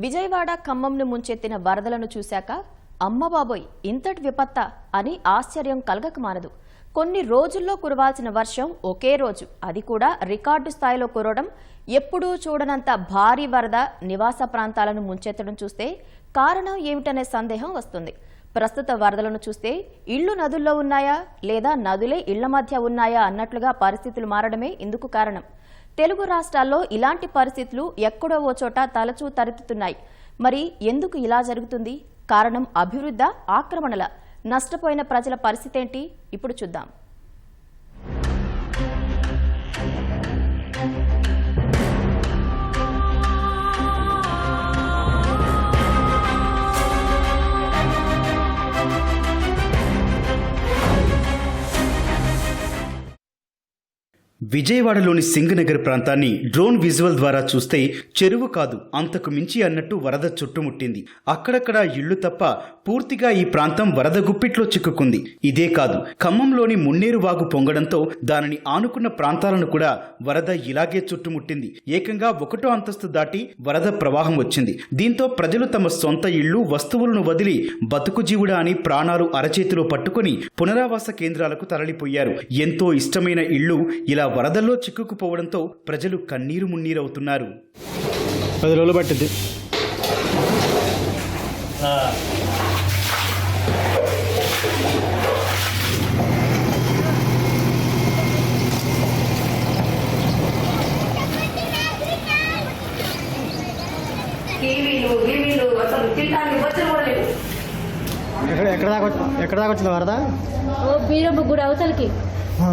విజయవాడ ఖమ్మంను ముంచెత్తిన వరదలను చూశాక అమ్మబాబోయ్ ఇంతటి విపత్త అని ఆశ్చర్యం కలగక మానదు. కొన్ని రోజుల్లో కురవాల్సిన వర్షం ఒకే రోజు. అది కూడా రికార్డు స్థాయిలో కురవడం. ఎప్పుడూ చూడనంత భారీ వరద నివాస ప్రాంతాలను ముంచెత్తడం చూస్తే కారణం ఏమిటనే సందేహం వస్తుంది. ప్రస్తుత వరదలను చూస్తే ఇళ్ళు నదుల్లో ఉన్నాయా లేదా నదులే ఇళ్ళ మధ్య ఉన్నాయా అన్నట్లుగా పరిస్థితులు మారడమే ఇందుకు కారణం. తెలుగు రాష్ట్రాల్లో ఇలాంటి పరిస్థితులు ఎక్కడో ఓ చోట తలచూ తరుపుతున్నాయి. మరి ఎందుకు ఇలా జరుగుతుంది? కారణం అభివృద్ధ ఆక్రమణల నష్టపోయిన ప్రజల పరిస్థితి ఏంటి? ఇప్పుడు చూద్దాం. విజయవాడలోని సింగనగర్ ప్రాంతాన్ని డ్రోన్ విజువల్ ద్వారా చూస్తే చెరువు కాదు అంతకు మించి అన్నట్టు వరద చుట్టుముట్టింది. అక్కడక్కడ ఇళ్ళు తప్ప పూర్తిగా ఈ ప్రాంతం వరద గుప్పిట్లో చిక్కుకుంది. ఇదే కాదు ఖమ్మంలోని మున్నేరు వాగు పొంగడంతో దానిని ఆనుకున్న ప్రాంతాలను కూడా వరద ఇలాగే చుట్టుముట్టింది. ఏకంగా ఒకటో అంతస్తు దాటి వరద ప్రవాహం వచ్చింది. దీంతో ప్రజలు తమ సొంత ఇళ్ళు వస్తువులను వదిలి బతుకు జీవుడా అని ప్రాణాలు అరచేతిలో పట్టుకొని పునరావాస కేంద్రాలకు తరలిపోయారు. ఎంతో ఇష్టమైన ఇళ్ళు ఇలా వరదల్లో చిక్కుకుపోవడంతో ప్రజలు కన్నీరు మున్నీరవుతున్నారు. పది రోజులు పట్టింది ఎక్కడ ఎక్కడ దాకా ఎక్కడ దాకా వచ్చింది వరద? ఓ బీరమ్మ గుడి అవతలకి.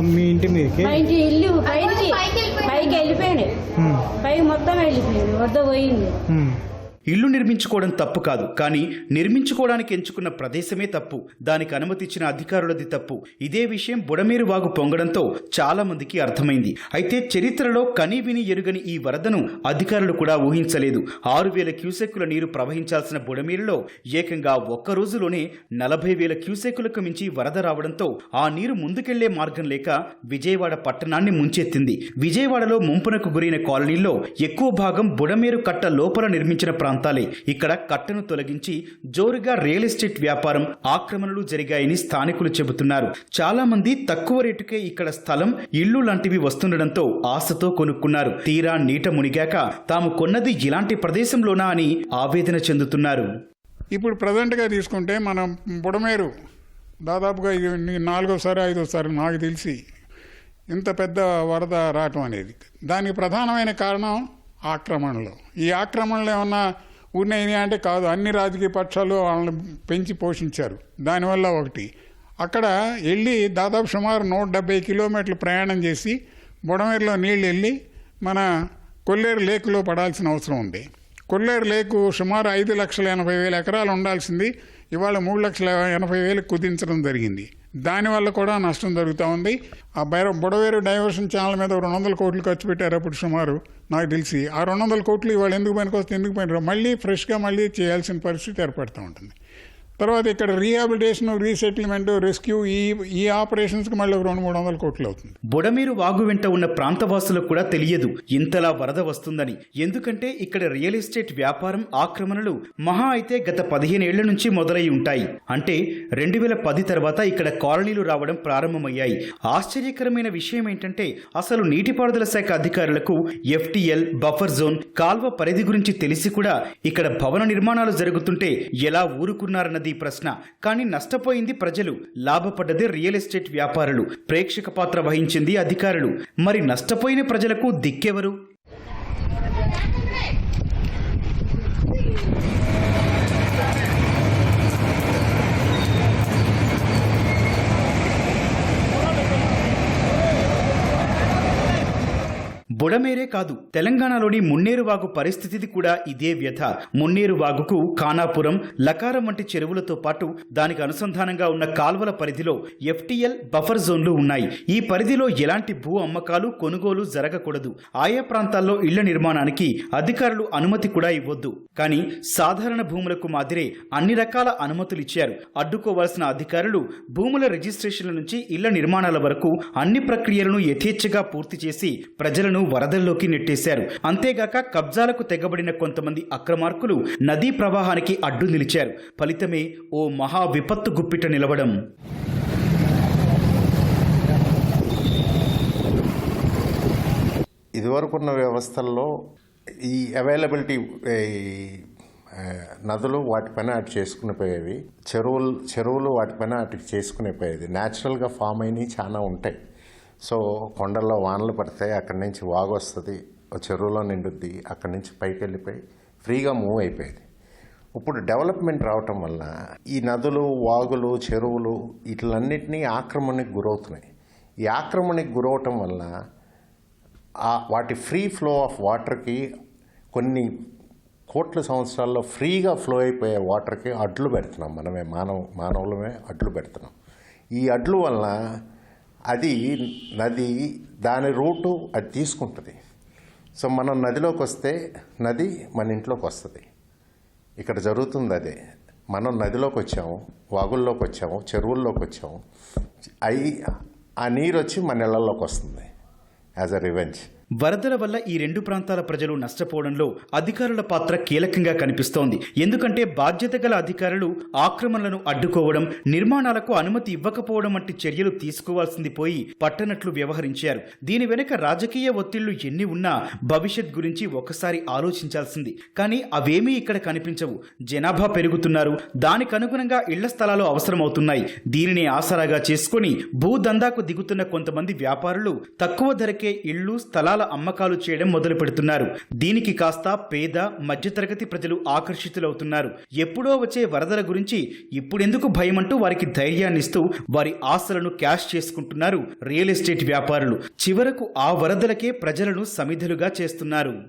మీ ఇంటి మీదకి? మా ఇంటి ఇల్లు పైకి పైకి వెళ్ళిపోయాడు పైకి మొత్తం వెళ్ళిపోయాడు వద్ద పోయింది. ఇల్లు నిర్మించుకోవడం తప్పు కాదు కానీ నిర్మించుకోవడానికి ఎంచుకున్న ప్రదేశమే తప్పు. దానికి అనుమతి ఇచ్చిన అధికారులది తప్పు. ఇదే విషయం బుడమేరు వాగు పొంగడంతో చాలా మందికి అర్థమైంది. అయితే చరిత్రలో కనీవిని ఎరుగని ఈ వరదను అధికారులు కూడా ఊహించలేదు. ఆరు వేల క్యూసెక్కుల నీరు ప్రవహించాల్సిన బుడమేరులో ఏకంగా ఒక్క రోజులోనే నలభై వేల క్యూసెక్కులకు మించి వరద రావడంతో ఆ నీరు ముందుకెళ్ళే మార్గం లేక విజయవాడ పట్టణాన్ని ముంచెత్తింది. విజయవాడలో ముంపునకు గురైన కాలనీల్లో ఎక్కువ భాగం బుడమేరు కట్ట లోపల నిర్మించిన ప్రాంతం. ప్రాంతాలే. ఇక్కడ కట్టను తొలగించి జోరుగా రియల్ ఎస్టేట్ వ్యాపారం ఆక్రమణలు జరిగాయని స్థానికులు చెబుతున్నారు. చాలా మంది తక్కువ రేటుకే ఇక్కడ స్థలం ఇళ్ళు లాంటివి వస్తుండడంతో ఆశతో కొనుక్కున్నారు. తీరా నీట మునిగాక తాము కొన్నది ఇలాంటి ప్రదేశంలోనా అని ఆవేదన చెందుతున్నారు. ఇప్పుడు ప్రజెంట్గా తీసుకుంటే మనం బుడమేరు దాదాపుగా ఇది నాలుగోసారి ఐదోసారి నాకు తెలిసి ఇంత పెద్ద వరద రావటం అనేది. దానికి ప్రధానమైన కారణం ఆక్రమణలు. ఈ ఆక్రమణలు ఏమన్నా ఉన్నాయి అంటే కాదు అన్ని రాజకీయ పక్షాలు వాళ్ళని పెంచి పోషించారు. దానివల్ల ఒకటి. అక్కడ వెళ్ళి దాదాపు సుమారు నూట డెబ్బై కిలోమీటర్లు ప్రయాణం చేసి బుడమేరులో నీళ్ళు వెళ్ళి మన కొల్లేరు లేకులో పడాల్సిన అవసరం ఉంది. కొల్లేరు లేకు సుమారు ఐదు లక్షల ఎనభై వేల ఎకరాలు ఉండాల్సింది. ఇవాళ మూడు లక్షల ఎనభై వేలు కుదించడం జరిగింది. దానివల్ల కూడా నష్టం జరుగుతూ ఉంది. ఆ బైర బుడవేరు డైవర్షన్ ఛానల్ మీద రెండు వందల కోట్లు ఖర్చు పెట్టారు అప్పుడు సుమారు నాకు తెలిసి. ఆ రెండు వందల కోట్లు ఇవాళ ఎందుకు పనికొస్తే ఎందుకు పని మళ్ళీ ఫ్రెష్గా మళ్ళీ చేయాల్సిన పరిస్థితి ఏర్పడుతూ ఉంటుంది. తర్వాత ఇక్కడ రీహాబిలిటేషన్ రీసెటిల్మెంట్ రెస్క్యూ ఈ ఈ ఆపరేషన్స్కి మళ్ళీ రెండు మూడు వందల కోట్లు అవుతుంది. బుడమీరు వాగు వెంట ఉన్న ప్రాంతవాసులకు కూడా తెలియదు. ఇంతలా వరద వస్తుందని. ఎందుకంటే ఇక్కడ రియల్ ఎస్టేట్ వ్యాపారం ఆక్రమణలు మహా అయితే గత పదిహేనేళ్ళ నుంచి మొదలై ఉంటాయి. అంటే రెండు వేల పది తర్వాత ఇక్కడ కాలనీలు రావడం ప్రారంభమయ్యాయి. ఆశ్చర్యకరమైన విషయం ఏంటంటే అసలు నీటిపారుదల శాఖ అధికారులకు ఎఫ్టీఎల్ బఫర్ జోన్ కాల్వ పరిధి గురించి తెలిసి కూడా ఇక్కడ భవన నిర్మాణాలు జరుగుతుంటే ఎలా ఊరుకున్నారన్నది ప్రశ్న. కానీ నష్టపోయింది ప్రజలు. లాభపడ్డది రియల్ ఎస్టేట్ వ్యాపారులు. ప్రేక్షక పాత్ర వహించింది అధికారులు. మరి నష్టపోయిన ప్రజలకు దిక్కెవరు? బుడమేరే కాదు తెలంగాణలోని మున్నేరువాగు పరిస్థితిది కూడా ఇదే వ్యథ. మున్నేరు వాగుకు ఖానాపురం లకారం వంటి చెరువులతో పాటు దానికి అనుసంధానంగా ఉన్న కాల్వల పరిధిలో ఎఫ్టీఎల్ బఫర్ జోన్లు ఉన్నాయి. ఈ పరిధిలో ఎలాంటి భూ అమ్మకాలు కొనుగోలు జరగకూడదు. ఆయా ప్రాంతాల్లో ఇళ్ళ నిర్మాణానికి అధికారులు అనుమతి కూడా ఇవ్వద్దు. కానీ సాధారణ భూములకు మాదిరే అన్ని రకాల అనుమతులు ఇచ్చారు. అడ్డుకోవాల్సిన అధికారులు భూముల రిజిస్ట్రేషన్ల నుంచి ఇళ్ళ నిర్మాణాల వరకు అన్ని ప్రక్రియలను యథేచ్ఛగా పూర్తి చేసి ప్రజలను వరదల్లోకి నెట్టేశారు. అంతేగాక కబ్జాలకు తెగబడిన కొంతమంది అక్రమార్కులు నదీ ప్రవాహానికి అడ్డు నిలిచారు. ఫలితమే ఓ మహా విపత్తు గుప్పిట నిలవడం. ఇదివరకున్న వ్యవస్థల్లో ఈ అవైలబిలిటీ నదులు వాటిపైన అటు చేసుకుని పోయేవి. చెరువులు చెరువులు వాటిపైన అటు చేసుకుని పోయేది. న్యాచురల్గా ఫామ్ అయినవి చాలా ఉంటాయి. సో కొండల్లో వానలు పడతాయి అక్కడి నుంచి వాగు వస్తుంది చెరువులో నిండుద్ది అక్కడి నుంచి పైకి వెళ్ళిపోయి ఫ్రీగా మూవ్ అయిపోయేది. ఇప్పుడు డెవలప్మెంట్ రావటం వల్ల ఈ నదులు వాగులు చెరువులు వీటిలన్నింటినీ ఆక్రమణకు గురవుతున్నాయి. ఈ ఆక్రమణకు గురవటం వల్ల వాటి ఫ్రీ ఫ్లో ఆఫ్ వాటర్కి కొన్ని కోట్ల సంవత్సరాల్లో ఫ్రీగా ఫ్లో అయిపోయే వాటర్కి అడ్లు పెడుతున్నాం మనమే మానవ మానవులమే అడ్లు పెడుతున్నాం. ఈ అడ్లు వల్ల అది నది దాని రూటు అది తీసుకుంటుంది. సో మనం నదిలోకి వస్తే నది మన ఇంట్లోకి వస్తుంది. ఇక్కడ జరుగుతుంది అదే. మనం నదిలోకి వచ్చాము వాగుల్లోకి వచ్చాము చెరువుల్లోకి వచ్చాము. అయి ఆ నీరు వచ్చి మన ఇళ్ళలోకి వస్తుంది. As a revenge. వరదల వల్ల ఈ రెండు ప్రాంతాల ప్రజలు నష్టపోవడంలో అధికారుల పాత్ర కీలకంగా కనిపిస్తోంది. ఎందుకంటే బాధ్యత గల అధికారులు ఆక్రమణలను అడ్డుకోవడం నిర్మాణాలకు అనుమతి ఇవ్వకపోవడం వంటి చర్యలు తీసుకోవాల్సింది పోయి పట్టనట్లు వ్యవహరించారు. దీని వెనుక రాజకీయ ఒత్తిళ్ళు ఎన్ని ఉన్నా భవిష్యత్ గురించి ఒకసారి ఆలోచించాల్సింది. కానీ అవేమీ ఇక్కడ కనిపించవు. జనాభా పెరుగుతున్నారు. దానికి అనుగుణంగా ఇళ్ళ స్థలాలు అవసరమవుతున్నాయి. దీనిని ఆసరాగా చేసుకుని భూదందాకు దిగుతున్న కొంతమంది వ్యాపారులు తక్కువ ధరకే ఇళ్ళు స్థలాలు అమ్మకాలు చేయడం మొదలు పెడుతున్నారు. దీనికి కాస్త పేద మధ్యతరగతి ప్రజలు ఆకర్షితులవుతున్నారు. ఎప్పుడో వచ్చే వరదల గురించి ఇప్పుడెందుకు భయమంటూ వారికి ధైర్యాన్ని ఇస్తూ వారి ఆశలను క్యాష్ చేసుకుంటున్నారు రియల్ ఎస్టేట్ వ్యాపారులు. చివరకు ఆ వరదలకే ప్రజలను సమిధులుగా చేస్తున్నారు.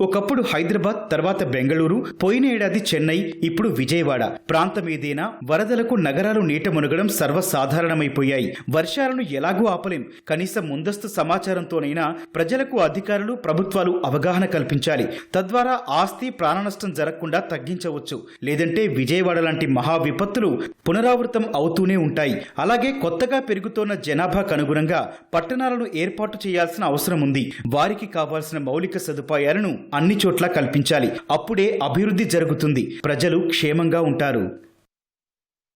ఒకప్పుడు హైదరాబాద్ తర్వాత బెంగళూరు పోయిన ఏడాది చెన్నై ఇప్పుడు విజయవాడ. ప్రాంతం ఏదైనా వరదలకు నగరాలు నీట మునగడం సర్వసాధారణమైపోయాయి. వర్షాలను ఎలాగూ ఆపలేం. కనీసం ముందస్తు సమాచారంతోనైనా ప్రజలకు అధికారులు ప్రభుత్వాలు అవగాహన కల్పించాలి. తద్వారా ఆస్తి ప్రాణనష్టం జరగకుండా తగ్గించవచ్చు. లేదంటే విజయవాడ లాంటి మహా విపత్తులు పునరావృతం అవుతూనే ఉంటాయి. అలాగే కొత్తగా పెరుగుతోన్న జనాభాకు అనుగుణంగా పట్టణాలను ఏర్పాటు చేయాల్సిన అవసరం ఉంది. వారికి కావాల్సిన మౌలిక సదుపాయాలను అన్ని చోట్ల కల్పించాలి. అప్పుడే అభివృద్ధి జరుగుతుంది. ప్రజలు క్షేమంగా ఉంటారు.